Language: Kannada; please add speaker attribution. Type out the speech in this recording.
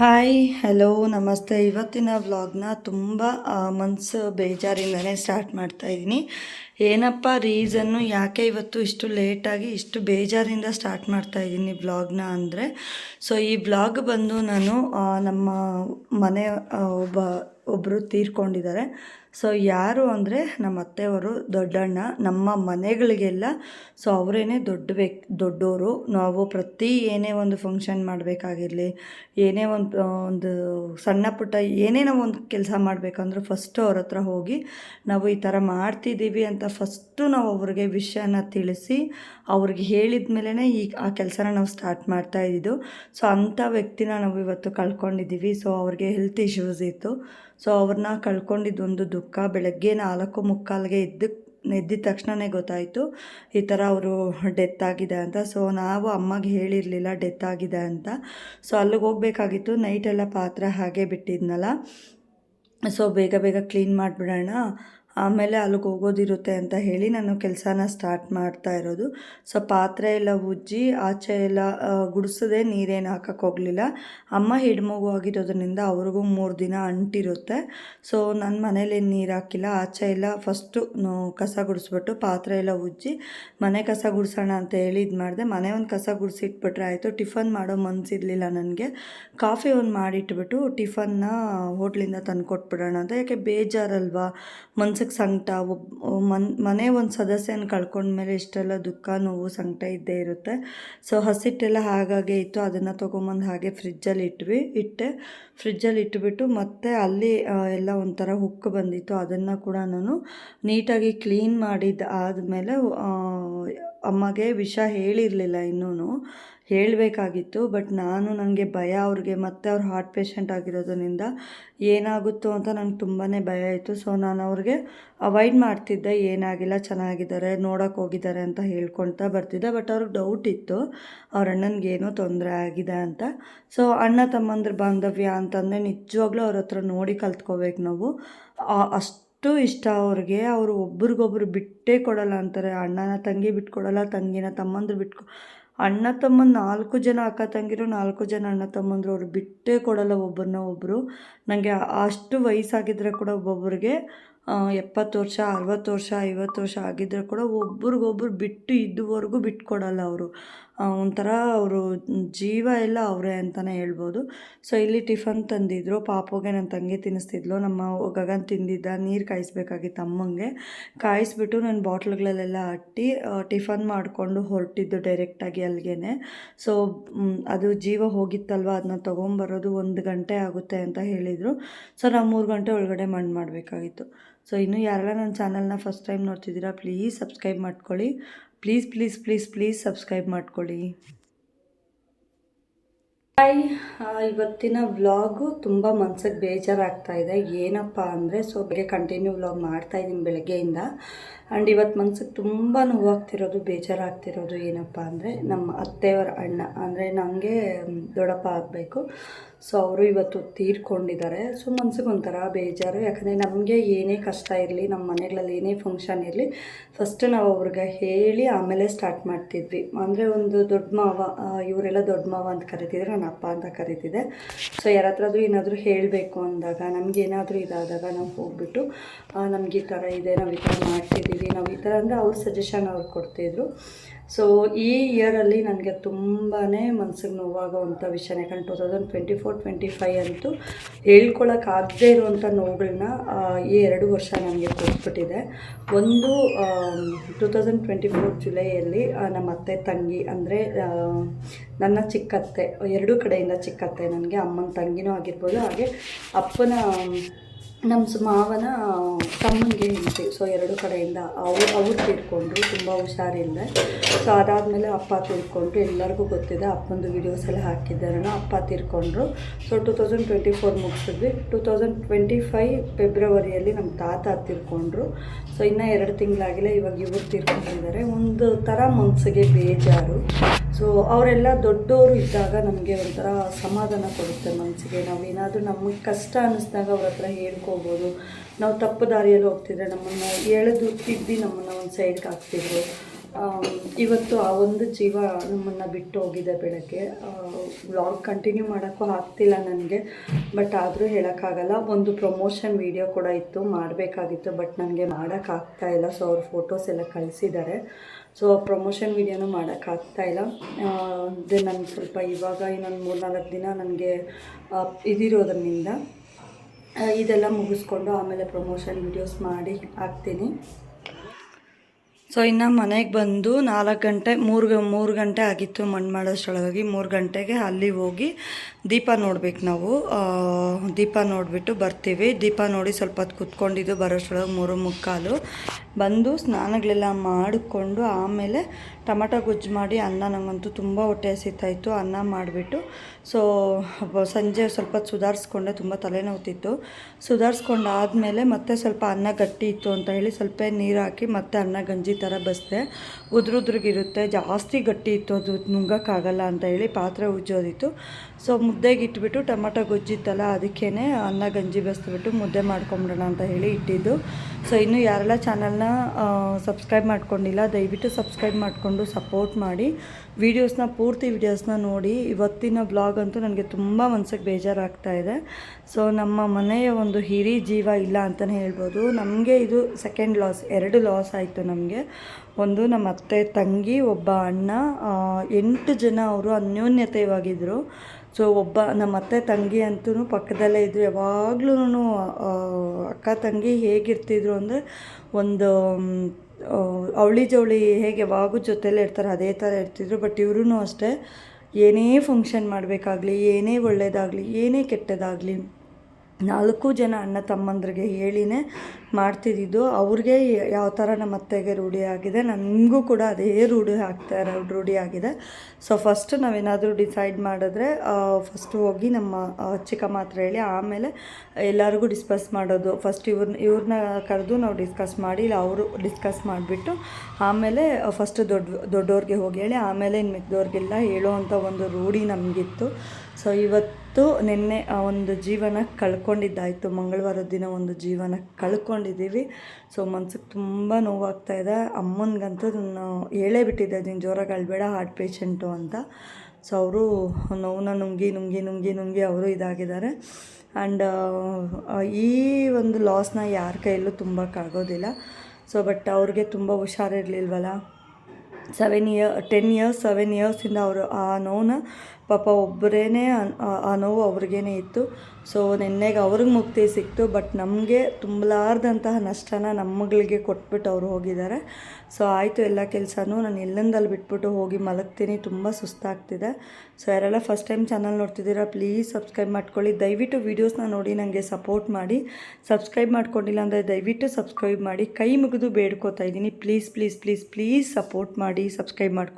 Speaker 1: ಹಾಯ್ ಹಲೋ ನಮಸ್ತೆ. ಇವತ್ತಿನ ವ್ಲಾಗ್ನ ತುಂಬ ಮನಸ್ಸು ಬೇಜಾರಿಂದನೇ ಸ್ಟಾರ್ಟ್ ಮಾಡ್ತಾ ಇದ್ದೀನಿ ಏನಪ್ಪ ರೀಸನ್ನು? ಯಾಕೆ ಇವತ್ತು ಇಷ್ಟು ಲೇಟಾಗಿ ಇಷ್ಟು ಬೇಜಾರಿಂದ ಸ್ಟಾರ್ಟ್ ಮಾಡ್ತಾ ಇದ್ದೀನಿ ಬ್ಲಾಗ್ನ ಅಂದರೆ? ಸೊ ಈ ಬ್ಲಾಗ್ ಬಂದು ನಾನು ನಮ್ಮ ಮನೆ ಒಬ್ಬ ಒಬ್ಬರು ತೀರ್ಕೊಂಡಿದ್ದಾರೆ. ಸೊ ಯಾರು ಅಂದರೆ ನಮ್ಮ ಅತ್ತೆಯವರು, ದೊಡ್ಡಣ್ಣ, ನಮ್ಮ ಮನೆಗಳಿಗೆಲ್ಲ. ಸೊ ಅವರೇನೆ ದೊಡ್ಡ ದೊಡ್ಡವರು ನಾವು ಪ್ರತಿ ಏನೇ ಒಂದು ಫಂಕ್ಷನ್ ಮಾಡಬೇಕಾಗಿರಲಿ, ಏನೇ ಒಂದು ಒಂದು ಸಣ್ಣ ಪುಟ್ಟ ಏನೇ ನಾವು ಒಂದು ಕೆಲಸ ಮಾಡಬೇಕಂದ್ರೂ ಫಸ್ಟು ಅವ್ರ ಹತ್ರ ಹೋಗಿ ನಾವು ಈ ಥರ ಮಾಡ್ತಿದ್ದೀವಿ ಅಂತ ಫಸ್ಟು ನಾವು ಅವ್ರಿಗೆ ವಿಷಯನ ತಿಳಿಸಿ, ಅವ್ರಿಗೆ ಹೇಳಿದ ಮೇಲೇ ಈ, ಆ ಕೆಲಸನ ನಾವು ಸ್ಟಾರ್ಟ್ ಮಾಡ್ತಾ ಇದ್ದಿದ್ದು. ಸೊ, ಅಂಥ ವ್ಯಕ್ತಿನ ನಾವು ಇವತ್ತು ಕಳ್ಕೊಂಡಿದ್ದೀವಿ. ಸೊ, ಅವ್ರಿಗೆ ಹೆಲ್ತ್ ಇಶ್ಯೂಸ್ ಇತ್ತು. ಸೊ, ಅವ್ರನ್ನ ಕಳ್ಕೊಂಡಿದ್ದು ಒಂದು ದುಃಖ ಬೆಳಗ್ಗೆ ನಾಲ್ಕು ಮುಕ್ಕಾಲಿಗೆ ಎದ್ದು, ಎದ್ದಿದ ತಕ್ಷಣವೇ ಗೊತ್ತಾಯಿತು, ಈ ಥರ ಅವರು ಡೆತ್ ಆಗಿದೆ ಅಂತ. ಸೊ, ನಾವು ಅಮ್ಮಗೆ ಹೇಳಿರಲಿಲ್ಲ ಡೆತ್ ಆಗಿದೆ ಅಂತ. ಸೊ, ಅಲ್ಲಿಗೆ ಹೋಗಬೇಕಾಗಿತ್ತು. ನೈಟೆಲ್ಲ ಪಾತ್ರೆ ಹಾಗೆ ಬಿಟ್ಟಿದ್ನಲ್ಲ. ಸೊ, ಬೇಗ ಬೇಗ ಕ್ಲೀನ್ ಮಾಡಿಬಿಡೋಣ. ಆಮೇಲೆ ಅಲ್ಲಿಗೆ ಹೋಗೋದಿರುತ್ತೆ ಅಂತ ಹೇಳಿ ನಾನು ಕೆಲಸನ ಸ್ಟಾರ್ಟ್ ಮಾಡ್ತಾ ಇರೋದು. ಸೊ ಪಾತ್ರೆ ಎಲ್ಲ ಉಜ್ಜಿ ಆಚೆ ಎಲ್ಲ ಗುಡಿಸದೆ ನೀರೇನು ಹಾಕಕ್ಕೆ ಹೋಗಲಿಲ್ಲ. ಅಮ್ಮ ಹಿಡ್ಮಗು ಆಗಿರೋದ್ರಿಂದ ಅವ್ರಿಗೂ ಮೂರು ದಿನ ಅಂಟಿರುತ್ತೆ. ಸೊ ನನ್ನ ಮನೇಲಿ ನೀರು ಹಾಕಿಲ್ಲ. ಆಚೆ ಎಲ್ಲ ಫಸ್ಟು ಕಸ ಗುಡಿಸ್ಬಿಟ್ಟು ಪಾತ್ರೆ ಎಲ್ಲ ಉಜ್ಜಿ ಮನೆ ಕಸ ಗುಡಿಸೋಣ ಅಂತ ಹೇಳಿ ಇದು ಮಾಡಿದೆ. ಮನೆ ಒಂದು ಕಸ ಗುಡಿಸಿಟ್ಬಿಟ್ರೆ ಆಯಿತು. ಟಿಫನ್ ಮಾಡೋ ಮನಸ್ಸಿರಲಿಲ್ಲ ನನಗೆ. ಕಾಫಿ ಒಂದು ಮಾಡಿಟ್ಬಿಟ್ಟು ಟಿಫನ್ನ ಹೋಟ್ಲಿಂದ ತಂದು ಕೊಟ್ಬಿಡೋಣ ಅಂತ. ಯಾಕೆ ಬೇಜಾರಲ್ವಾ? ಮನ್ಸಿಗೆ ಸಂಕಟ ಒಬ್ಬ ಮನ್, ಮನೆ ಒಂದು ಸದಸ್ಯನ ಕಳ್ಕೊಂಡ್ಮೇಲೆ ಇಷ್ಟೆಲ್ಲ ದುಃಖ, ನೋವು, ಸಂಕಟ ಇದ್ದೇ ಇರುತ್ತೆ. ಸೊ ಹಸಿಟ್ಟೆಲ್ಲ ಹಾಗಾಗೆ ಇತ್ತು. ಅದನ್ನು ತೊಗೊಂಬಂದು ಹಾಗೆ ಫ್ರಿಜ್ಜಲ್ಲಿ ಇಟ್ವಿ, ಇಟ್ಟೆ. ಫ್ರಿಜ್ಜಲ್ಲಿ ಇಟ್ಬಿಟ್ಟು ಮತ್ತೆ ಅಲ್ಲಿ ಎಲ್ಲ ಒಂಥರ ಹುಕ್ ಬಂದಿತ್ತು. ಅದನ್ನು ಕೂಡ ನಾನು ನೀಟಾಗಿ ಕ್ಲೀನ್ ಮಾಡಿದ್ದು ಆದಮೇಲೆ ಅಮ್ಮಗೆ ವಿಷ ಹೇಳಿರಲಿಲ್ಲ ಇನ್ನೂ ಹೇಳಬೇಕಾಗಿತ್ತು ಬಟ್ ನಾನು ನನಗೆ ಭಯ ಅವ್ರಿಗೆ, ಮತ್ತೆ ಅವ್ರು ಹಾರ್ಟ್ ಪೇಷಂಟ್ ಆಗಿರೋದ್ರಿಂದ ಏನಾಗುತ್ತೋ ಅಂತ ನಂಗೆ ತುಂಬಾ ಭಯ ಇತ್ತು ಸೊ ನಾನು ಅವ್ರಿಗೆ ಅವಾಯ್ಡ್ ಮಾಡ್ತಿದ್ದೆ, ಏನಾಗಿಲ್ಲ, ಚೆನ್ನಾಗಿದ್ದಾರೆ, ನೋಡೋಕೆ ಹೋಗಿದ್ದಾರೆ ಅಂತ ಹೇಳ್ಕೊಳ್ತಾ ಬರ್ತಿದ್ದೆ ಬಟ್ ಅವ್ರಿಗೆ ಡೌಟ್ ಇತ್ತು, ಅವ್ರ ಅಣ್ಣನಿಗೆ ತೊಂದರೆ ಆಗಿದೆ ಅಂತ. ಸೊ ಅಣ್ಣ ತಮ್ಮಂದ್ರ ಬಾಂಧವ್ಯ ಅಂತಂದರೆ ನಿಜವಾಗ್ಲೂ ಅವ್ರ ಹತ್ರ ನೋಡಿ ಕಲ್ತ್ಕೋಬೇಕು ನಾವು. ಆ- ಅಷ್ಟು ಇಷ್ಟ ಅವ್ರಿಗೆ. ಅವರು ಒಬ್ರಿಗೊಬ್ರು ಬಿಟ್ಟೇ ಕೊಡಲ್ಲ ಅಂತಾರೆ. ಅಣ್ಣನ ತಂಗಿ ಬಿಟ್ಕೊಡಲ್ಲ ತಂಗಿನ ತಮ್ಮಂದ್ರು ಬಿಟ್ಕೊ ಅಣ್ಣ ತಮ್ಮನ ನಾಲ್ಕು ಜನ ಅಕ್ಕ ತಂಗಿರು ನಾಲ್ಕು ಜನ ಅಣ್ಣ ತಮ್ಮಂದ್ರು ಅವ್ರು ಬಿಟ್ಟೇ ಕೊಡಲ್ಲ ಒಬ್ಬರನ್ನ ಒಬ್ಬರು ನನಗೆ ಅಷ್ಟು ವಯಸ್ಸಾಗಿದ್ದರೆ ಕೂಡ ಒಬ್ಬೊಬ್ರಿಗೆ ಆ, ಎಪ್ಪತ್ತು ವರ್ಷ, ಅರವತ್ತು ವರ್ಷ, ಐವತ್ತು ವರ್ಷ ಆಗಿದ್ರೆ ಕೂಡ ಒಬ್ರಿಗೊಬ್ರು ಬಿಟ್ಟು ಇದುವರೆಗೂ ಬಿಟ್ಕೊಡಲ್ಲ ಅವರು. ಒಂಥರ ಅವರು ಜೀವ ಎಲ್ಲ ಅವರೇ ಅಂತಲೇ ಹೇಳ್ಬೋದು. ಸೊ, ಇಲ್ಲಿ ಟಿಫನ್ ತಂದಿದ್ರು. ಪಾಪುಗೆ ನನ್ನ ತಂಗಿ ತಿನ್ನಿಸ್ತಿದ್ಲು. ನಮ್ಮ ಗಗನ್ ತಿಂದಿದ್ದ ನೀರು ಕಾಯಿಸ್ಬೇಕಾಗಿತ್ತು ಅಮ್ಮಂಗೆ. ಕಾಯಿಸ್ಬಿಟ್ಟು ನನ್ನ ಬಾಟ್ಲ್ಗಳಲ್ಲೆಲ್ಲ ಹಟ್ಟಿ ಟಿಫನ್ ಮಾಡಿಕೊಂಡು ಹೊರಟಿದ್ದು ಡೈರೆಕ್ಟಾಗಿ ಅಲ್ಲಿಗೆ ಸೊ ಅದು ಜೀವ ಹೋಗಿತ್ತಲ್ವ? ಅದನ್ನ ತೊಗೊಂಬರೋದು ಒಂದು ಗಂಟೆ ಆಗುತ್ತೆ ಅಂತ ಹೇಳಿದರು. ಸೊ ನಾವು ಮೂರು ಗಂಟೆ ಒಳಗಡೆ ಮಣ್ಣು ಮಾಡಬೇಕಾಗಿತ್ತು. ಸೊ ಇನ್ನೂ ಯಾರೆಲ್ಲ ನನ್ನ ಚಾನಲ್ನ ಫಸ್ಟ್ ಟೈಮ್ ನೋಡ್ತಿದ್ದೀರಾ, ಪ್ಲೀಸ್ ಸಬ್ಸ್ಕ್ರೈಬ್ ಮಾಡ್ಕೊಳ್ಳಿ. Please please please please subscribe ಮಾಡ್ಕೊಳ್ಳಿ. ಹಾಯ್ ಇವತ್ತಿನ ವ್ಲಾಗು ತುಂಬ ಮನ್ಸಿಗೆ ಬೇಜಾರಾಗ್ತಾ ಇದೆ. ಏನಪ್ಪ ಅಂದರೆ, ಸೊ ಬೆಳಗ್ಗೆ ಕಂಟಿನ್ಯೂ ವ್ಲಾಗ್ ಮಾಡ್ತಾ ಇದ್ದೀನಿ ಬೆಳಗ್ಗೆಯಿಂದ. ಆ್ಯಂಡ್ ಇವತ್ತು ಮನ್ಸಿಗೆ ತುಂಬ ನೋವಾಗ್ತಿರೋದು, ಬೇಜಾರಾಗ್ತಿರೋದು ಏನಪ್ಪ ಅಂದರೆ, ನಮ್ಮ ಅತ್ತೆಯವರ ಅಣ್ಣ. ಅಂದರೆ ನನಗೆ ದೊಡ್ಡಪ್ಪ ಆಗಬೇಕು. ಸೊ ಅವರು ಇವತ್ತು ತೀರ್ಕೊಂಡಿದ್ದಾರೆ. ಸೊ ಮನ್ಸಿಗೆ ಒಂಥರ ಬೇಜಾರು. ಯಾಕಂದರೆ ನಮಗೆ ಏನೇ ಕಷ್ಟ ಇರಲಿ ನಮ್ಮ ಮನೆಗಳಲ್ಲಿ ಏನೇ ಫಂಕ್ಷನ್ ಇರಲಿ ಫಸ್ಟ್ ನಾವು ಅವ್ರಿಗೆ ಹೇಳಿ ಆಮೇಲೆ ಸ್ಟಾರ್ಟ್ ಮಾಡ್ತಿದ್ವಿ. ಅಂದರೆ ಒಂದು ದೊಡ್ಡ ಮಾವ ಇವರೆಲ್ಲ ದೊಡ್ಡ ಮಾವ ಅಂತ ಕರಿತಿದ್ರೆ, ನನ್ನ ಅಪ್ಪ ಅಂತ ಕರಿತಿದ್ದೆ. ಸೊ ಯಾರ ಹತ್ರಾದ್ರೂ ಏನಾದರೂ ಹೇಳಬೇಕು ಅಂದಾಗ ನಮಗೇನಾದರೂ ಇದಾದಾಗ ನಾವು ಹೋಗ್ಬಿಟ್ಟು ನಮ್ಗೆ ಈ ಥರ ಇದೆ, ನಾವು ಈ ಥರ ಮಾಡ್ತಿದ್ದೀವಿ, ನಾವು ಈ ಥರ ಅಂದರೆ ಅವ್ರ ಸಜೆಷನ್ ಅವ್ರು ಕೊಡ್ತಿದ್ರು. ಸೊ ಈ ಇಯರಲ್ಲಿ ನನಗೆ ತುಂಬಾ ಮನ್ಸಿಗೆ ನೋವಾಗುವಂಥ ವಿಷಯ ಯಾಕಂದ್ರೆ two thousand twenty four twenty five ಅಂತೂ ಹೇಳ್ಕೊಳಕ್ಕಾಗದೇ ಇರುವಂಥ ನೋವುಗಳನ್ನ ಈ ಎರಡು ವರ್ಷ ನನಗೆ ಕೊಟ್ಬಿಟ್ಟಿದೆ ಒಂದು ಟೂ ತೌಸಂಡ್ ಟ್ವೆಂಟಿ ಫೋರ್ ಜುಲೈಯಲ್ಲಿ ನಮ್ಮ ಅತ್ತೆ, ತಂಗಿ ಅಂದರೆ ನನ್ನ ಚಿಕ್ಕತ್ತೆ, ಎರಡೂ ಕಡೆಯಿಂದ ಚಿಕ್ಕತ್ತೆ, ನನಗೆ ಅಮ್ಮನ ತಂಗಿನೂ ಆಗಿರ್ಬೋದು, ಹಾಗೆ ಅಪ್ಪನ ನಮ್ಮ ಮಾವನ ತಮ್ಮನಿಗೆ ಹೆಂಡತಿ. ಸೊ ಎರಡು ಕಡೆಯಿಂದ ಅವ್ರು ಅವ್ರು ತೀರ್ಕೊಂಡ್ರು. ತುಂಬ ಹುಷಾರಿಲ್ಲ. ಸೊ ಅದಾದಮೇಲೆ ಅಪ್ಪ ತೀರ್ಕೊಂಡ್ರು. ಎಲ್ಲರಿಗೂ ಗೊತ್ತಿದೆ, ಅಪ್ಪಂದು ವೀಡಿಯೋಸ್ ಎಲ್ಲ ಹಾಕಿದ್ದಾರೆ. ಅಪ್ಪ ತೀರ್ಕೊಂಡ್ರು. So two thousand twenty four ಮುಗಿಸಿದ್ವಿ. Two thousand twenty five ಫೆಬ್ರವರಿಯಲ್ಲಿ ನಮ್ಮ ತಾತ ತೀರ್ಕೊಂಡ್ರು. ಸೊ ಇನ್ನೂ ಎರಡು ತಿಂಗಳಾಗಿಲ್ಲ. ಇವಾಗ ಇವ್ರು ತೀರ್ಕೊಂಡಿದ್ದಾರೆ. ಒಂದು ಥರ ಮನಸ್ಸಿಗೆ ಬೇಜಾರು. ಸೊ ಅವರೆಲ್ಲ ದೊಡ್ಡವರು ಇದ್ದಾಗ ನಮಗೆ ಒಂಥರ ಸಮಾಧಾನ ಕೊಡುತ್ತೆ ಮನಸ್ಸಿಗೆ ನಾವೇನಾದರೂ ನಮಗೆ ಕಷ್ಟ ಅನ್ನಿಸ್ದಾಗ ಅವ್ರ ಹತ್ರ ಹೇಳ್ಕೋಬೋದು. ನಾವು ತಪ್ಪು ದಾರಿಯಲ್ಲಿ ಹೋಗ್ತಿದ್ರೆ ನಮ್ಮನ್ನು ಎಳೆದು ತಿದ್ದಿ ನಮ್ಮನ್ನು ಒಂದು ಸೈಡ್ಗೆ ಹಾಕ್ತಿದ್ರು. ಇವತ್ತು ಆ ಒಂದು ಜೀವ ನಮ್ಮನ್ನು ಬಿಟ್ಟು ಹೋಗಿದೆ ಬೆಳಗ್ಗೆ. ವ್ಲಾಗ್ ಕಂಟಿನ್ಯೂ ಮಾಡೋಕ್ಕೂ ಆಗ್ತಿಲ್ಲ ನನಗೆ ಬಟ್ ಆದರೂ ಹೇಳೋಕ್ಕಾಗಲ್ಲ. ಒಂದು ಪ್ರಮೋಷನ್ ವಿಡಿಯೋ ಕೂಡ ಇತ್ತು, ಮಾಡಬೇಕಾಗಿತ್ತು ಬಟ್ ನನಗೆ ಮಾಡೋಕ್ಕಾಗ್ತಾ ಇಲ್ಲ. ಸೊ ಅವ್ರ ಫೋಟೋಸ್ ಎಲ್ಲ ಕಳಿಸಿದ್ದಾರೆ. ಸೊ ಪ್ರಮೋಷನ್ ವೀಡಿಯೋನೂ ಮಾಡೋಕ್ಕಾಗ್ತಾ ಇಲ್ಲ. ಅದೇ ನನಗೆ ಸ್ವಲ್ಪ ಇವಾಗ ಇನ್ನೊಂದು ಮೂರ್ನಾಲ್ಕು ದಿನ ನನಗೆ ಇದಿರೋದ್ರಿಂದ ಇದೆಲ್ಲ ಮುಗಿಸ್ಕೊಂಡು ಆಮೇಲೆ ಪ್ರಮೋಷನ್ ವಿಡಿಯೋಸ್ ಮಾಡಿ ಹಾಕ್ತೀನಿ. ಸೊ ಇನ್ನು ಮನೆಗೆ ಬಂದು ನಾಲ್ಕು ಗಂಟೆ ಮೂರು ಮೂರು ಗಂಟೆ ಆಗಿತ್ತು ಮಣ್ಣು ಮಾಡೋಷ್ಟರೊಳಗಾಗಿ. ಮೂರು ಗಂಟೆಗೆ ಅಲ್ಲಿ ಹೋಗಿ ದೀಪ ನೋಡ್ಬೇಕು ನಾವು. ದೀಪ ನೋಡಿಬಿಟ್ಟು ಬರ್ತೀವಿ. ದೀಪ ನೋಡಿ ಸ್ವಲ್ಪ ಹೊತ್ತು ಕುತ್ಕೊಂಡಿದ್ದು ಬರೋಷ್ಟೊಳಗೆ ಮೂರು ಮುಕ್ಕಾಲು. ಬಂದು ಸ್ನಾನಗಳೆಲ್ಲ ಮಾಡಿಕೊಂಡು ಆಮೇಲೆ ಟೊಮಟೊ ಗೊಜ್ಜು ಮಾಡಿ ಅನ್ನ ನಂಗಂತೂ ತುಂಬ ಹೊಟ್ಟೆ ಹಸಿತಾಯಿತ್ತು ಅನ್ನ ಮಾಡಿಬಿಟ್ಟು, ಸೊ ಸಂಜೆ ಸ್ವಲ್ಪ ಸುಧಾರಿಸ್ಕೊಂಡೆ, ತುಂಬ ತಲೆನೋವುತ್ತಿತ್ತು ಸುಧಾರಿಸ್ಕೊಂಡು ಆದಮೇಲೆ ಮತ್ತೆ ಸ್ವಲ್ಪ ಅನ್ನ ಗಟ್ಟಿ ಇತ್ತು ಅಂತ ಹೇಳಿ ಸ್ವಲ್ಪ ನೀರು ಹಾಕಿ ಮತ್ತೆ ಅನ್ನ ಗಂಜಿ ಥರ ಬಸ್ದೆ. ಉದ್ರುದ್ರಿಗಿರುತ್ತೆ ಜಾಸ್ತಿ ಗಟ್ಟಿ ಇತ್ತು, ಅದು ನುಂಗಕ್ಕಾಗಲ್ಲ ಅಂತ ಹೇಳಿ ಪಾತ್ರೆ ಉಜ್ಜೋದಿತ್ತು. ಸೊ ಮುದ್ದೆಗೆ ಇಟ್ಬಿಟ್ಟು ಟೊಮಟೊ ಗೊಜ್ಜಿತ್ತಲ್ಲ ಅದಕ್ಕೇ ಅನ್ನ, ಗಂಜಿ ಬಸ್ಬಿಟ್ಟು ಮುದ್ದೆ ಮಾಡ್ಕೊಂಬಿಡೋಣ ಅಂತ ಹೇಳಿ ಇಟ್ಟಿದ್ದು. ಸೊ ಇನ್ನು ಯಾರೆಲ್ಲ ಚಾನಲ್ನ ಸಬ್ಸ್ಕ್ರೈಬ್ ಮಾಡ್ಕೊಂಡಿಲ್ಲ, ದಯವಿಟ್ಟು ಸಬ್ಸ್ಕ್ರೈಬ್ ಮಾಡಿಕೊಂಡು ಸಪೋರ್ಟ್ ಮಾಡಿ. ವೀಡಿಯೋಸ್ನ ಪೂರ್ತಿ ವೀಡಿಯೋಸ್ನ ನೋಡಿ. ಇವತ್ತಿನ ಬ್ಲಾಗ್ ಅಂತೂ ನನಗೆ ತುಂಬ ಮನ್ಸಿಗೆ ಬೇಜಾರಾಗ್ತಾ ಇದೆ. ಸೊ ನಮ್ಮ ಮನೆಯ ಒಂದು ಹಿರಿ ಜೀವ ಇಲ್ಲ ಅಂತಲೇ ಹೇಳ್ಬೋದು. ನಮಗೆ ಇದು ಸೆಕೆಂಡ್ ಲಾಸ್ ಎರಡು ಲಾಸ್ ಆಯಿತು ನಮಗೆ. ಒಂದು ನಮ್ಮ ಅತ್ತೆ, ತಂಗಿ, ಒಬ್ಬ ಅಣ್ಣ ಎಂಟು ಜನ ಅವರು ಅನ್ಯೋನ್ಯತೆಯಾಗಿದ್ದರು ಸೊ ಒಬ್ಬ ನಮ್ಮ ಅತ್ತೆ ತಂಗಿ ಅಂತೂ ಪಕ್ಕದಲ್ಲೇ ಇದ್ದರು ಯಾವಾಗ್ಲೂ ಅಕ್ಕ ತಂಗಿ ಹೇಗಿರ್ತಿದ್ರು ಅಂದರೆ ಒಂದು ಅವಳಿ ಜವಳಿ ಹೇಗೆ ಯಾವಾಗೂ ಜೊತೆಲೇ ಇರ್ತಾರೆ, ಅದೇ ಥರ ಇರ್ತಿದ್ರು. ಬಟ್ ಇವ್ರೂ ಅಷ್ಟೇ ಏನೇ ಫಂಕ್ಷನ್ ಮಾಡಬೇಕಾಗ್ಲಿ, ಏನೇ ಒಳ್ಳೆಯದಾಗಲಿ ಏನೇ ಕೆಟ್ಟದಾಗಲಿ ನಾಲ್ಕು ಜನ ಅಣ್ಣ ತಮ್ಮಂದ್ರಿಗೆ ಹೇಳಿನೇ ಮಾಡ್ತಿದ್ದಿದ್ದು, ಅವ್ರಿಗೆ ಯಾವ ಥರ ನಮ್ಮ ಅತ್ತೆಗೆ ರೂಢಿ ಆಗಿದೆ, ನನಗೂ ಕೂಡ ಅದೇ ರೂಢಿ ಆಗ್ತಾ ಇರೋ ರೂಢಿ ಆಗಿದೆ. ಸೊ ಫಸ್ಟ್ ನಾವೇನಾದರೂ ಡಿಸೈಡ್ ಮಾಡಿದ್ರೆ ಫಸ್ಟು ಹೋಗಿ ನಮ್ಮ ಚಿಕ್ಕ ಮಾತ್ರ ಹೇಳಿ, ಆಮೇಲೆ ಎಲ್ಲರಿಗೂ ಡಿಸ್ಕಸ್ ಮಾಡೋದು. ಫಸ್ಟ್ ಇವ್ರನ್ನ ಇವ್ರನ್ನ ಕರೆದು ನಾವು ಡಿಸ್ಕಸ್ ಮಾಡಿ, ಇಲ್ಲ ಅವರು ಡಿಸ್ಕಸ್ ಮಾಡಿಬಿಟ್ಟು, ಆಮೇಲೆ ಫಸ್ಟ್ ದೊಡ್ಡ ದೊಡ್ಡವ್ರಿಗೆ ಹೋಗಿ ಹೇಳಿ, ಆಮೇಲೆ ಇನ್ನು ಮಿಕ್ದವ್ರಿಗೆಲ್ಲ ಹೇಳುವಂಥ ಒಂದು ರೂಢಿ ನಮಗಿತ್ತು. ಸೊ ಇವತ್ತು ನಿನ್ನೆ ಒಂದು ಜೀವನ ಕಳ್ಕೊಂಡಿದ್ದಾಯಿತು. ಮಂಗಳವಾರದ ದಿನ ಒಂದು ಜೀವನ ಕಳ್ಕೊಂಡಿದ್ದೀವಿ ಸೊ ಮನ್ಸಿಗೆ ತುಂಬ ನೋವಾಗ್ತಾ ಇದೆ. ಅಮ್ಮನಿಗಂತೂ ಅದನ್ನು ಹೇಳೇ ಬಿಟ್ಟಿದ್ದೆ, ನೀನು ಜೋರಾಗಿ ಅಳ್ಬೇಡ ಹಾರ್ಟ್ ಪೇಷಂಟು ಅಂತ. ಸೊ ಅವರು ನೋವನ್ನ ನುಂಗಿ ನುಂಗಿ ನುಂಗಿ ನುಂಗಿ ಅವರು ಇದಾಗಿದ್ದಾರೆ. ಆ್ಯಂಡ್ ಈ ಒಂದು ಲಾಸ್ನ ಯಾರ ಕೈಯಲ್ಲೂ ತುಂಬಕ್ಕಾಗೋದಿಲ್ಲ ಸೊ ಬಟ್ ಅವ್ರಿಗೆ ತುಂಬ ಹುಷಾರಿರ್ಲಿಲ್ವಲ್ಲ? Seven year ten years seven ಇಯರ್ಸಿಂದ ಅವರು ಆ ನೋವನ್ನ ಪಾಪ ಒಬ್ಬರೇ ಆ ನೋವು ಅವ್ರಿಗೇ ಇತ್ತು. ಸೊ ನಿನ್ನೆಗೆ ಅವ್ರಿಗೆ ಮುಕ್ತಿ ಸಿಕ್ತು ಬಟ್ ನಮಗೆ ತುಂಬಲಾರ್ದಂತಹ ನಷ್ಟನ ನಮ್ಮಗಳಿಗೆ ಕೊಟ್ಬಿಟ್ಟು ಅವರು ಹೋಗಿದ್ದಾರೆ ಸೊ ಆಯಿತು ಎಲ್ಲ ಕೆಲಸನೂ ನಾನು ಎಲ್ಲಂದಲ್ಲಿ ಬಿಟ್ಬಿಟ್ಟು ಹೋಗಿ ಮಲಗ್ತೀನಿ, ತುಂಬ ಸುಸ್ತಾಗ್ತಿದೆ. ಸೊ ಯಾರೆಲ್ಲ ಫಸ್ಟ್ ಟೈಮ್ ಚಾನಲ್ ನೋಡ್ತಿದ್ದೀರಾ ಪ್ಲೀಸ್ ಸಬ್ಸ್ಕ್ರೈಬ್ ಮಾಡ್ಕೊಳ್ಳಿ. ದಯವಿಟ್ಟು ವೀಡಿಯೋಸ್ನ ನೋಡಿ ನನಗೆ ಸಪೋರ್ಟ್ ಮಾಡಿ. ಸಬ್ಸ್ಕ್ರೈಬ್ ಮಾಡ್ಕೊಂಡಿಲ್ಲ ಅಂದರೆ ದಯವಿಟ್ಟು ಸಬ್ಸ್ಕ್ರೈಬ್ ಮಾಡಿ. ಕೈ ಮುಗಿದು ಬೇಡ್ಕೋತಾ ಇದ್ದೀನಿ. Please please please please support ಮಾಡಿ ಸಬ್ಸ್ಕ್ರೈಬ್ ಮಾಡ್ಕೊಡಿ.